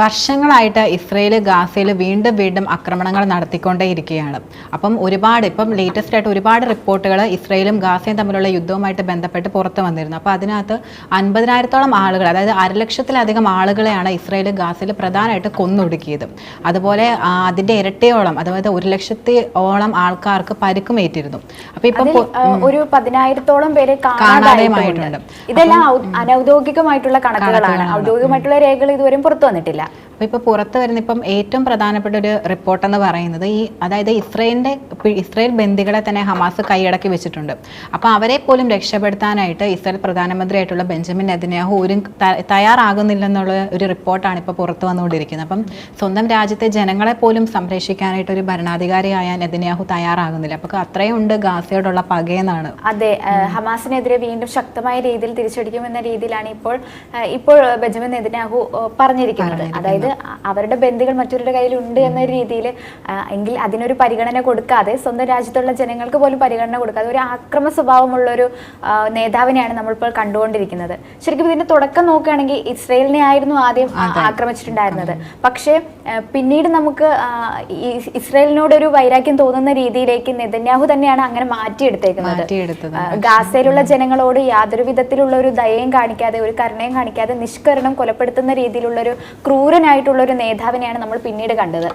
വർഷങ്ങളായിട്ട് ഇസ്രയേൽ ഗാസയിൽ വീണ്ടും വീണ്ടും ആക്രമണങ്ങൾ നടത്തിക്കൊണ്ടേയിരിക്കുകയാണ്. അപ്പം ഒരുപാട് ഇപ്പം ലേറ്റസ്റ്റ് ആയിട്ട് ഒരുപാട് റിപ്പോർട്ടുകൾ ഇസ്രയേലും ഗാസയും തമ്മിലുള്ള യുദ്ധവുമായിട്ട് ബന്ധപ്പെട്ട് പുറത്തു വന്നിരുന്നു. അപ്പോൾ അതിനകത്ത് അൻപതിനായിരത്തോളം ആളുകൾ അതായത് അരലക്ഷത്തിലധികം ആളുകളെയാണ് ഇസ്രയേൽ ഗാസയിൽ പ്രധാനമായിട്ട് കൊന്നൊടുക്കിയത്. അതുപോലെ അതിന്റെ അതിന്റെ ഇരട്ടിയോളം അതായത് ഒരു ലക്ഷത്തി ഓളം ആൾക്കാർക്ക് പരിക്കുമേറ്റിരുന്നു. അപ്പോൾ ഇപ്പം ഒരു പതിനായിരത്തോളം പേരെ കാണാതെയുമായിട്ടുണ്ട്. ഇതെല്ലാം അനൗദ്യോഗികമായിട്ടുള്ള കണക്കുകളാണ്. ഔദ്യോഗികമായിട്ടുള്ള രേഖകൾ ഇതുവരെയും പുറത്തു വന്നിട്ടില്ല. അപ്പോൾ ഇപ്പോൾ പുറത്ത് വരുന്ന ഇപ്പം ഏറ്റവും പ്രധാനപ്പെട്ട ഒരു റിപ്പോർട്ട് എന്ന് പറയുന്നത് ഈ അതായത് ഇസ്രയേലിന്റെ ഇസ്രയേൽ ബന്ദികളെ തന്നെ ഹമാസ് കൈയടക്കി വെച്ചിട്ടുണ്ട്. അപ്പോൾ അവരെ പോലും രക്ഷപ്പെടുത്താനായിട്ട് ഇസ്രയേൽ പ്രധാനമന്ത്രിയായിട്ടുള്ള ബെഞ്ചമിൻ നെതന്യാഹു ഒരു തയ്യാറാകുന്നില്ലെന്നുള്ള ഒരു റിപ്പോർട്ടാണ് ഇപ്പോൾ പുറത്ത് വന്നുകൊണ്ടിരിക്കുന്നത്. അപ്പം സ്വന്തം രാജ്യത്തെ ജനങ്ങളെ പോലും സംരക്ഷിക്കാനായിട്ട് ഒരു ഭരണാധികാരിയായ നെതന്യാഹു തയ്യാറാകുന്നില്ല. അപ്പോൾ അത്രയും ഉണ്ട് ഗാസയോടുള്ള പകയെന്നാണ് അതെ ഹമാസിനെതിരെ വീണ്ടും ശക്തമായ രീതിയിൽ തിരിച്ചടിക്കുമെന്ന രീതിയിലാണ് ഇപ്പോൾ ഇപ്പോൾ ബെഞ്ചമിൻ നെതന്യാഹു പറഞ്ഞിരിക്കുന്നത്. അതായത് അവരുടെ ബന്ധുക്കൾ മറ്റൊരുടെ കയ്യിൽ ഉണ്ട് എന്ന രീതിയിൽ എങ്കിൽ അതിനൊരു പരിഗണന കൊടുക്കാതെ സ്വന്തം രാജ്യത്തുള്ള ജനങ്ങൾക്ക് പോലും പരിഗണന കൊടുക്കാതെ ഒരു ആക്രമ സ്വഭാവമുള്ള ഒരു നേതാവിനെയാണ് നമ്മളിപ്പോൾ കണ്ടുകൊണ്ടിരിക്കുന്നത്. ശരിക്കും ഇതിന്റെ തുടക്കം നോക്കുകയാണെങ്കിൽ ഇസ്രയേലിനെ ആയിരുന്നു ആദ്യം ആക്രമിച്ചിട്ടുണ്ടായിരുന്നത്. പക്ഷേ പിന്നീട് നമുക്ക് ഇസ്രയേലിനോട് ഒരു വൈരാഗ്യം തോന്നുന്ന രീതിയിലേക്ക് നെതന്യാഹു തന്നെയാണ് അങ്ങനെ മാറ്റിയെടുത്തേക്കുന്നത്. ഗാസയിലുള്ള ജനങ്ങളോട് യാതൊരു വിധത്തിലുള്ള ഒരു ദയയും കാണിക്കാതെ ഒരു കരുണയും കാണിക്കാതെ നിഷ്കരണം കൊലപ്പെടുത്തുന്ന രീതിയിലുള്ള ഒരു ക്രൂരനായിട്ടുള്ള ഒരു നേതാവിനെയാണ് നമ്മൾ പിന്നീട് കണ്ടത്.